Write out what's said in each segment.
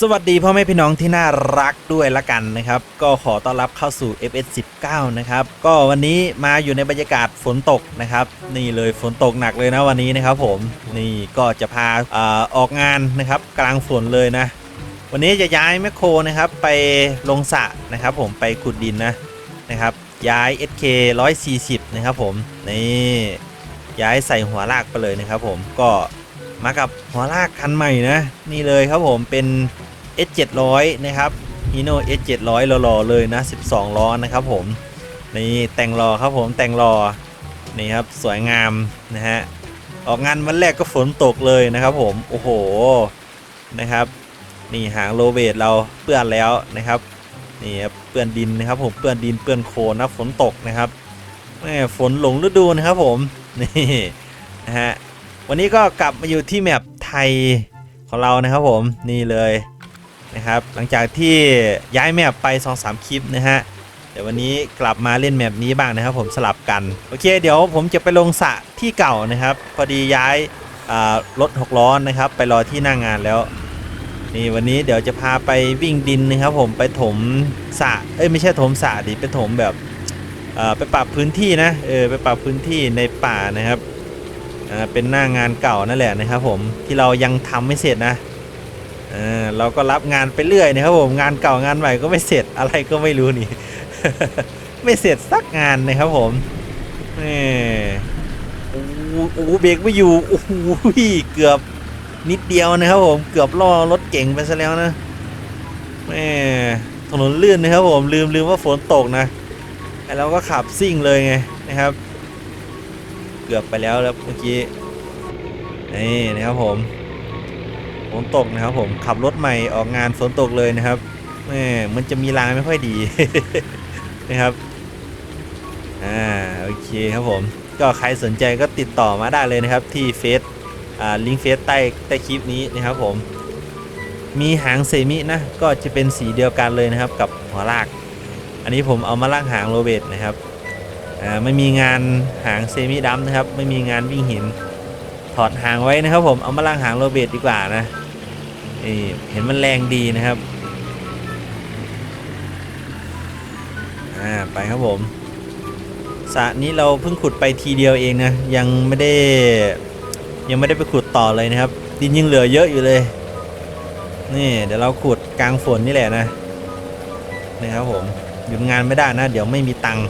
สวัสดีพ่อแม่พี่น้องที่น่ารักด้วยละกันนะครับ ก็ขอต้อนรับเข้าสู่ FS 19นะครับ ก็วันนี้มาอยู่ในบรรยากาศฝนตกนะครับ นี่เลยฝนตกหนักเลยนะวันนี้นะครับผมนี่ก็จะพาอออกงานนะครับ กลางฝนเลยนะ วันนี้จะย้ายแมคโครนะครับ ไปลงสระนะครับ ผมไปขุดดินนะนะครับ ย้าย SK 140 นะครับผมนี่ย้ายใส่หัวลากไปเลยนะครับ ผมก็ มากับหัวลากคันใหม่นะ นี่เลยครับผมเป็น S 700 นะครับ Hino S 700 หล่อๆเลยนะ 12 ล้อนะครับผม นี่แต่งรอครับผมแต่งรอนี่ครับสวยงามนะฮะออกงานวันแรกก็ฝนตกเลยนะครับผมโอ้โหนะครับ นี่หางโลเวทเราเปื้อนแล้วนะครับนี่ครับเปื้อนดินนะครับผมเปื้อนดินเปื้อนโคลนนะฝนตกนะครับแม่ฝนหลงฤดูนะครับผมนี่นะฮะ วันนี้ก็กลับมาอยู่ที่แมปไทยของเรานะครับผมนี่เลยนะครับ หลังจากที่ย้ายแมปไป 2-3 คลิปนะฮะเดี๋ยววันนี้กลับมาเล่นแมปนี้บ้างนะครับ ผมสลับกันโอเค เดี๋ยวผมจะไปลงสะที่เก่านะครับพอดีย้ายรถหกล้อนะครับ ไปรอที่หน้างงานแล้วนี่วันนี้เดี๋ยวจะพาไปวิ่งดินนะครับผมไปถมสะเอ้ยไม่ใช่ถมสะดิไปถมแบบไปปรับพื้นที่นะเออไปปรับพื้นที่ในป่านะครับ เป็นหน้างานเก่านั่นแหละนะครับผมที่เรายังทำไม่เสร็จนะเเราก็รับงานไปเรื่อยนะครับผมงานเก่างานใหม่ก็ไม่เสร็จอะไรก็ไม่รู้นี่ ไม่เสร็จสักงานนะครับผมนี่โอ้โหเบรกไม่อยู่โอ้โหเกือบนิดเดียวนะครับผมเกือบล่อรถเก่งไปซะแล้วนะแม่ถนนลื่นนะครับผมลืมลืมว่าฝนตกนะไอ้เราก็ขับซิ่งเลยไงนะครับ กือบไปแล้วแล้วเมื่อกี้นี่นะครับผมฝนตกนะครับผมขับรถใหม่ออกงานฝนตกเลยนะครับแม่มันจะมีรางไม่ค่อยดีนะครับอ่าโอเคครับผมก็ใครสนใจก็ติดต่อมาได้เลยนะครับที่เฟซอ่าลิงก์เฟซใต้ใต้คลิปนี้นะครับผมมีหางเซมินะก็จะเป็นสีเดียวกันเลยนะครับกับหัวลาก อันนี้ผมเอามาลากหางโรเบตนะครับ อ่าไม่มีงานหางเซมิดัมนะครับ ไม่มีงานวิ่งหิน ถอดหางไว้นะครับผมเอามาลากหางโรเบตดีกว่านะนี่เห็นมันแรงดีนะครับอ่าไปครับผมสระนี้เราเพิ่งขุดไปทีเดียวเองนะยังไม่ได้ยังไม่ได้ไปขุดต่อเลยนะครับ ดินยังเหลือเยอะอยู่เลย นี่เดี๋ยวเราขุดกลางฝนนี่แหละนะนี่ครับผมหยุดงานไม่ได้นะ เดี๋ยวไม่มีตังค์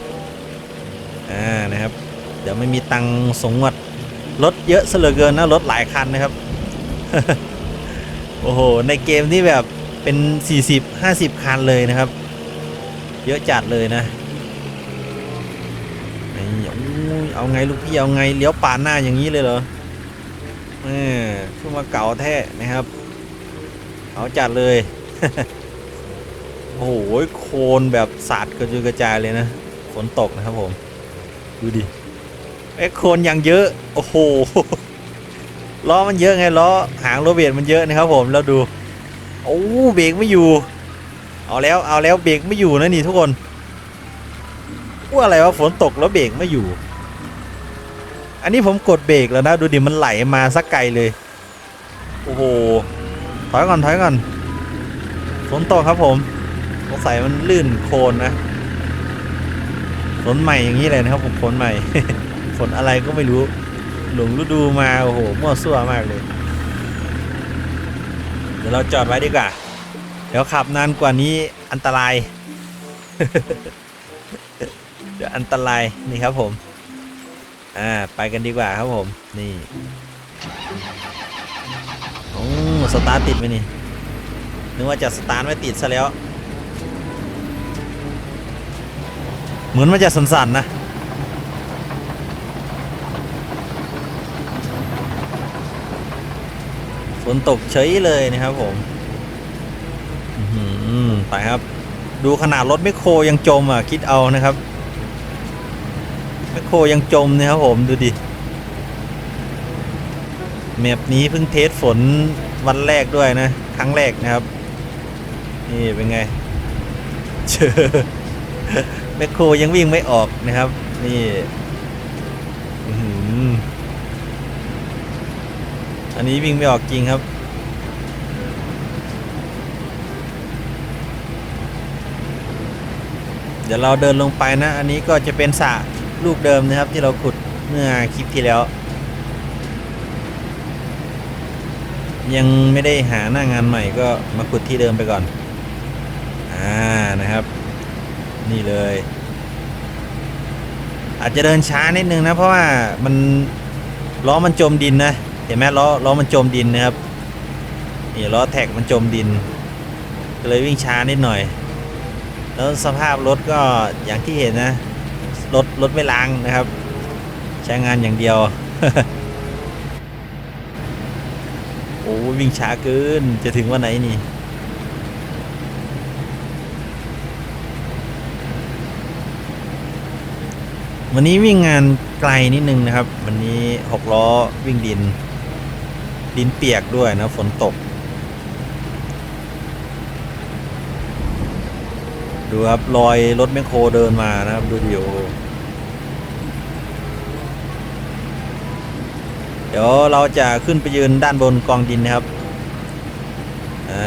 นะครับ เดี๋ยวไม่มีตังสงวดรถเยอะเหลือเกินนะรถหลายคันนะครับ โอ้โห ในเกมนี่แบบเป็น 40 50 คันเลยนะครับ เยอะจัดเลยนะนี่โอ้ยเอาไงลูกพี่เอาไงเลี้ยวปาดหน้าอย่างนี้เลยเหรอเออขึ้นมาเก่าแท้นะครับเอาจัดเลย โอ้โหโคลนแบบสาดกระจุยกระจายเลยนะ ฝนตกนะครับผม ดูดิไอ้โคนอย่างเยอะ โอ้โห ล้อมันเยอะไงล้อหางโรเบตมันเยอะนะครับผมแล้วดู โอ้เบรกไม่อยู่ เอาแล้วเอาแล้วเบรกไม่อยู่นะนี่ทุกคนว่าอะไรวะฝนตกแล้วเบรกไม่อยู่ อันนี้ผมกดเบรกแล้วนะดูดิมันไหลมาสักไกลเลย โอ้โห ถอยก่อนถอยก่อนฝนตกครับผมสงสัยมันลื่นโคลนนะ ฝนใหม่อย่างนี้เลยนะครับผมฝนใหม่ ฝนอะไรก็ไม่รู้ หลงฤดูมาโอ้โหมั่วซั่วมากเลย เดี๋ยวเราจอดไว้ดีกว่า เดี๋ยวขับนานกว่านี้อันตราย เดี๋ยวอันตรายนี่ครับผม อ่าไปกันดีกว่าครับผมนี่โอ้สตาร์ทติดไหมนี่นึกว่าจะสตาร์ทไม่ติดซะแล้ว เหมือนมันจะสั่นๆนะ ฝนตกเฉยเลยนะครับผมอื้อหือไปครับ ดูขนาดรถไมโครยังจมอะ คิดเอานะครับแมโครยังจมนะครับผมดูดิแมปนี้เพิ่งเทสฝนวันแรกด้วยนะ ครั้งแรกนะครับ นี่เป็นไงเจอ แมคโครยังวิ่งไม่ออกนะครับ นี่อันนี้วิ่งไม่ออกจริงครับ เดี๋ยวเราเดินลงไปนะ อันนี้ก็จะเป็นสระลูกเดิมนะครับ ที่เราขุดเมื่อคลิปที่แล้ว ยังไม่ได้หาหน้างานใหม่ก็มาขุดที่เดิมไปก่อน อ่า นี่เลย อาจจะเดินช้านิดนึงนะ เพราะว่ามันล้อมันจมดินนะ เห็นไหมล้อล้อมันจมดินนะครับนี่ล้อแท็กมันจมดินก็เลยวิ่งช้านิดหน่อย แล้วสภาพรถก็อย่างที่เห็นนะ รถรถไม่ล้างนะครับ ใช้งานอย่างเดียว โอ้วิ่งช้าเกินจะถึงวันไหนนี่ วันนี้วิ่งงานไกลนิดนึงนะครับ วันนี้หกล้อวิ่งดิน ดินเปียกด้วยนะฝนตก ดูครับรอยรถแมคโครเดินมานะครับ ดูดิโอเดี๋ยวเราจะขึ้นไปยืนด้านบนกองดินนะครับ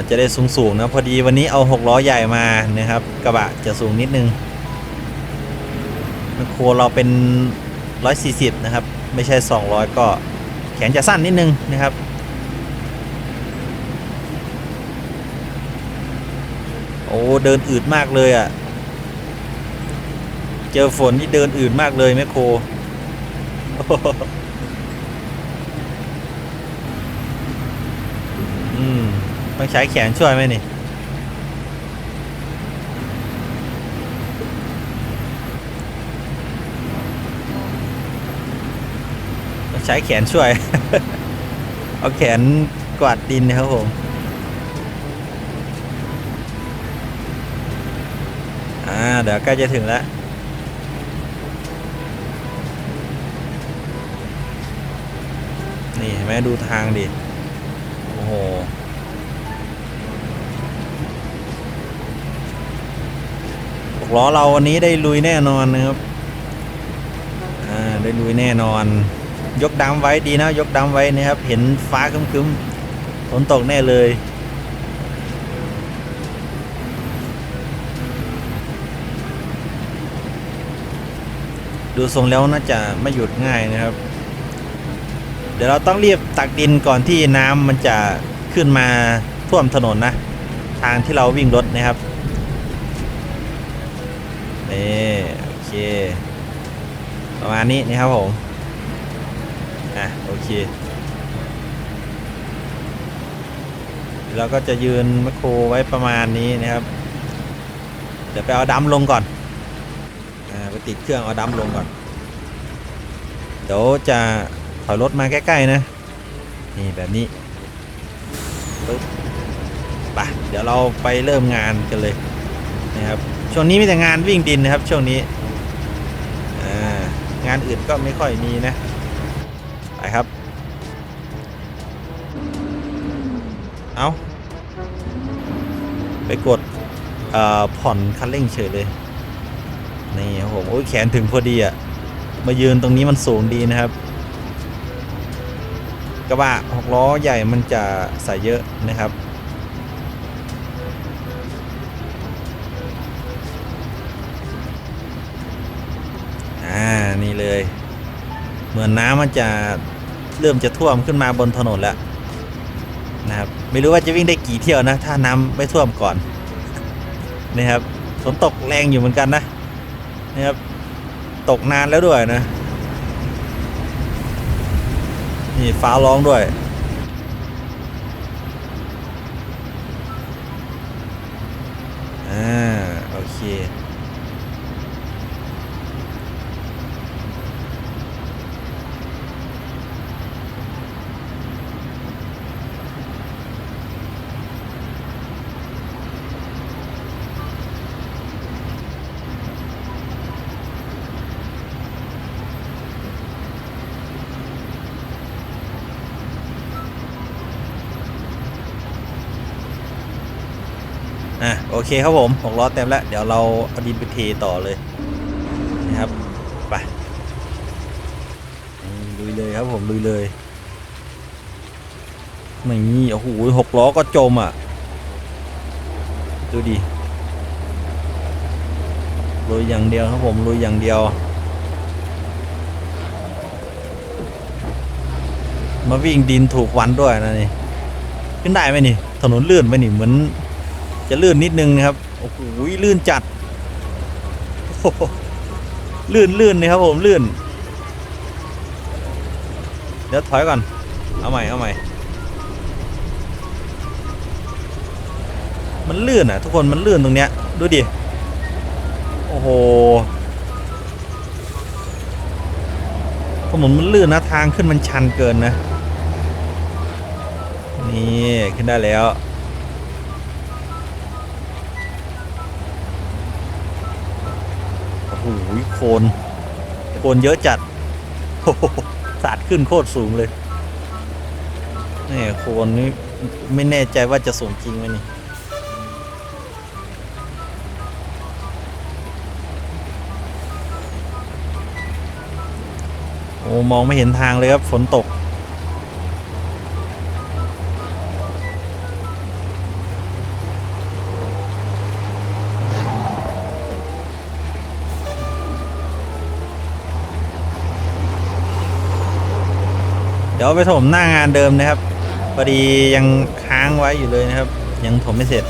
จะได้สูงๆนะพอดีวันนี้เอาหกล้อใหญ่มานะครับ กระบะจะสูงนิดนึง โคเราเป็น 140 นะครับ ไม่ใช่ 200 ก็แขนจะสั้นนิดนึงนะครับ โอ้เดินอืดมากเลยอะ่ะ เจอฝนนี่เดินอืดมากเลยแมคโครอืมต้องใช้แขนช่วยไหมนี่ ต้อง ใช้แขนช่วย เอาแขนกวาดดินนะครับผมอ่าเดี๋ยวใกล้จะถึงแล้วนี่เห็นไหมดูทางดิ โอ้โห ล้อเราวันนี้ได้ลุยแน่นอนนะครับ อ่า ได้ลุยแน่นอน ยกดำไว้ดีนะ ยกดำไว้นะครับ เห็นฟ้าคึ้มๆฝนตกแน่เลย ดูทรงแล้วน่าจะไม่หยุดง่ายนะครับ เดี๋ยวเราต้องรีบตักดินก่อนที่น้ำมันจะขึ้นมาท่วมถนนนะ ทางที่เราวิ่งรถนะครับนี่โอเค ประมาณนี้นะครับผม อะโอเค เราก็จะยืนแมคโครไว้ประมาณนี้นะครับ เดี๋ยวไปเอาดัมลงก่อนอ่าไปติดเครื่องเอาดัมลงก่อน เดี๋ยวจะถอยรถมาใกล้ๆนะ นี่แบบนี้ปึ๊บไปเดี๋ยวเราไปเริ่มงานกันเลยนะครับช่วงนี้มีแต่งานวิ่งดินนะครับช่วงนี้งานอื่นก็ไม่ค่อยมีนะ ไปครับ เอาไปกดผ่อนคันเร่งเฉยเลย นี่ครับผมโอ้ยแขนถึงพอดีอะ่ะ มายืนตรงนี้มันสูงดีนะครับ กระบะหกล้อใหญ่มันจะใส่เยอะนะครับอ่า นี่เลย เหมือนน้ำมันจะ เริ่มจะท่วมขึ้นมาบนถนนแล้วนะครับไม่รู้ว่าจะวิ่งได้กี่เที่ยวนะ ถ้าน้ำไม่ท่วมก่อนนะครับฝนตกแรงอยู่เหมือนกันนะนะครับตกนานแล้วด้วยนะนี่ฟ้าร้องด้วย อ่า โอเค อะ โอเคครับผมหกล้อเต็มแล้ว เดี๋ยวเราเอาดินไปเทต่อเลยนะครับไปลุยเลยครับผมลุยเลยนี่โอ้โหหกล้อก็จมอะ ดูดิลุยอย่างเดียวครับผมลุยอย่างเดียว มาวิ่งดินถูกวันด้วยนะนี่ขึ้นได้ไหมนี่ ถนนลื่นไหมนี่เหมือน จะลื่นนิดนึงนะครับ โอ้โหลื่นจัด ลื่นลื่นนี่ครับผมลื่น เดี๋ยวถอยก่อน เอาใหม่เอาใหม่ มันลื่นอะ ทุกคนมันลื่นตรงเนี้ย ดูดิ โอ้โหถนนมันลื่นนะทางขึ้นมันชันเกินนะ นี่ขึ้นได้แล้ว โอ้โหโคนโคนเยอะจัดโหสาดขึ้นโคตรสูงเลยนี่โคนนี่ไม่แน่ใจว่าจะสูงจริงไหมนี่โอ้มองไม่เห็นทางเลยครับฝนตก ดี๋ยวไปถมหน้างานเดิมนะครับพอดียังค้างไว้อยู่เลยนะครับ ยังถมไม่เสร็จ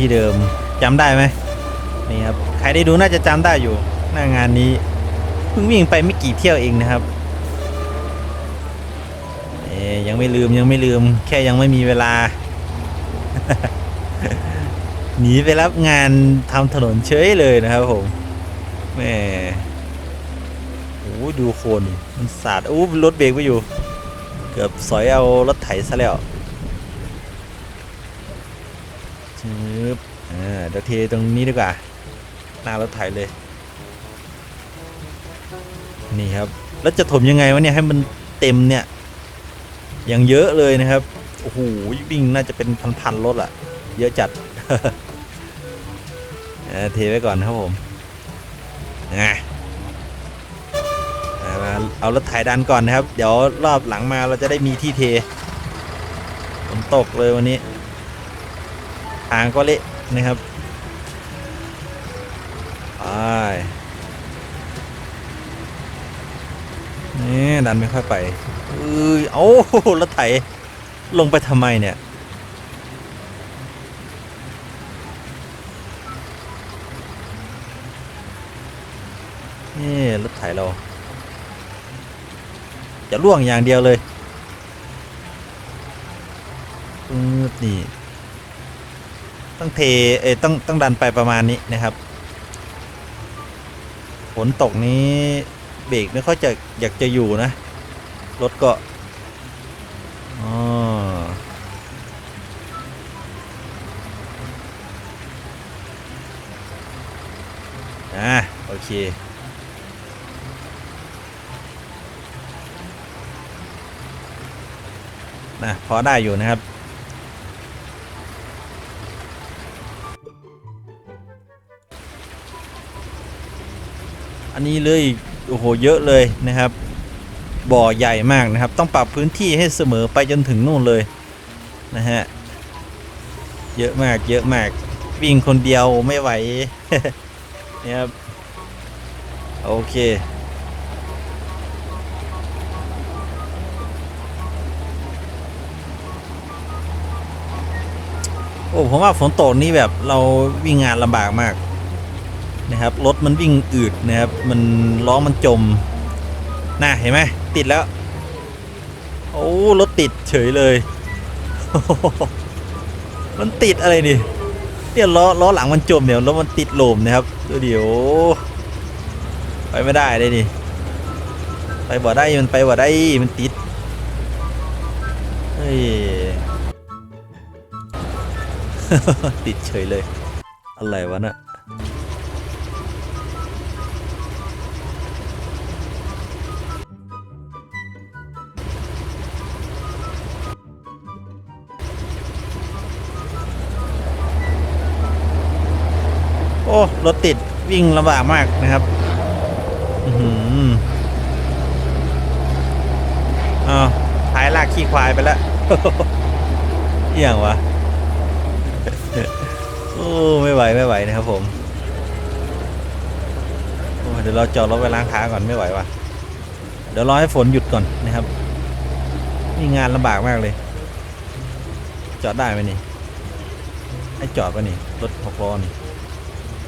ที่เดิมจำได้ไหมนี่ครับใครได้ดูน่าจะจำได้อยู่หน้างานนี้เพิ่งวิ่งไปไม่กี่เที่ยวเองนะครับเอยังไม่ลืมยังไม่ลืม แค่ยังไม่มีเวลา หนีไปรับงานทำถนนเฉยเลยนะครับผมแหม่โอ้ดูโคนมันสาดอู้รถเบรกไปอยู่ เกือบสอยเอารถไถซะแล้ว ชึ บอ่าเดี๋ยวเทตรงนี้ดีกว่า หน้ารถไถเลย นี่ครับ แล้วจะถมยังไงวะเนี่ยให้มันเต็มเนี่ยอย่างเยอะเลยนะครับ โอ้โหวิ่งน่าจะเป็นพันๆรถอะเยอะจัดเออเทไว้ก่อนครับผมนะเอามาเอารถไถดันก่อนนะครับ เดี๋ยวรอบหลังมาเราจะได้มีที่เทฝนตกเลยวันนี้ทางก็เละ นะครับไปนี่ดันไม่ค่อยไปเอ้ยเอารถไถลงไปทำไมเนี่ยนี่รถไถเรา จะล่วงอย่างเดียวเลยปื๊ดนี่ ต้องเทเอต้องต้องดันไปประมาณนี้นะครับฝนตกนี้เบรกไม่ค่อยจะอยากจะอยู่นะ รถก็อ๋ออะโอเคนะพอได้อยู่นะครับ อันนี้เลยโอ้โหเยอะเลยนะครับ บ่อใหญ่มากนะครับ ต้องปรับพื้นที่ให้เสมอไปจนถึงนู่นเลยนะฮะเยอะมากเยอะมากวิ่งคนเดียวไม่ไหวนี่ยครับโอเคโอ้ผมว่าฝนตกนี่แบบเราวิ่งงานลำบากมาก นะครับรถมันวิ่งอืดนะครับมันล้อมันจมน่าเห็นไหมติดแล้ว โอ้รถติดเฉยเลย มันติดอะไรนี่เนี่ยล้อล้อหลังมันจมเนี่ยแล้วมันติดโหลมนะครับดูเดี๋ยวไปไม่ได้เลยนี่ไปบ่ได้มันไปบ่ได้มันติดเฮ้ยติดเฉยเลย อะไรวะน่ะ อ้รถติดวิ่งลำบากมากนะครับอือหืออ้าวท้ายลากขี้ควายไปแล้วอี่ยงวะโอ้ไม่ไหวไม่ไหวนะครับผมโอ้เดี๋ยวเราจอดรถไปล้างเท้าก่อนไม่ไหวว่ะเดี๋ยวรอให้ฝนหยุดก่อนนะครับนี่งานลำบากมากเลย จอดได้ไหมนี่ให้จอดปะนี่รถหกล้อนี่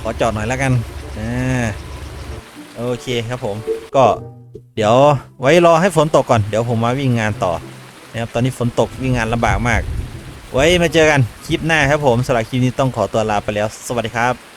ขอจอดหน่อยแล้วกันอ่าโอเคครับผมก็เดี๋ยวไว้รอให้ฝนตกก่อนเดี๋ยวผมมาวิ่งงานต่อนะครับตอนนี้ฝนตกวิ่งงานลำบากมาก ไว้มาเจอกันคลิปหน้าครับผมสำหรับคลิปนี้ต้องขอตัวลาไปแล้ว สวัสดีครับ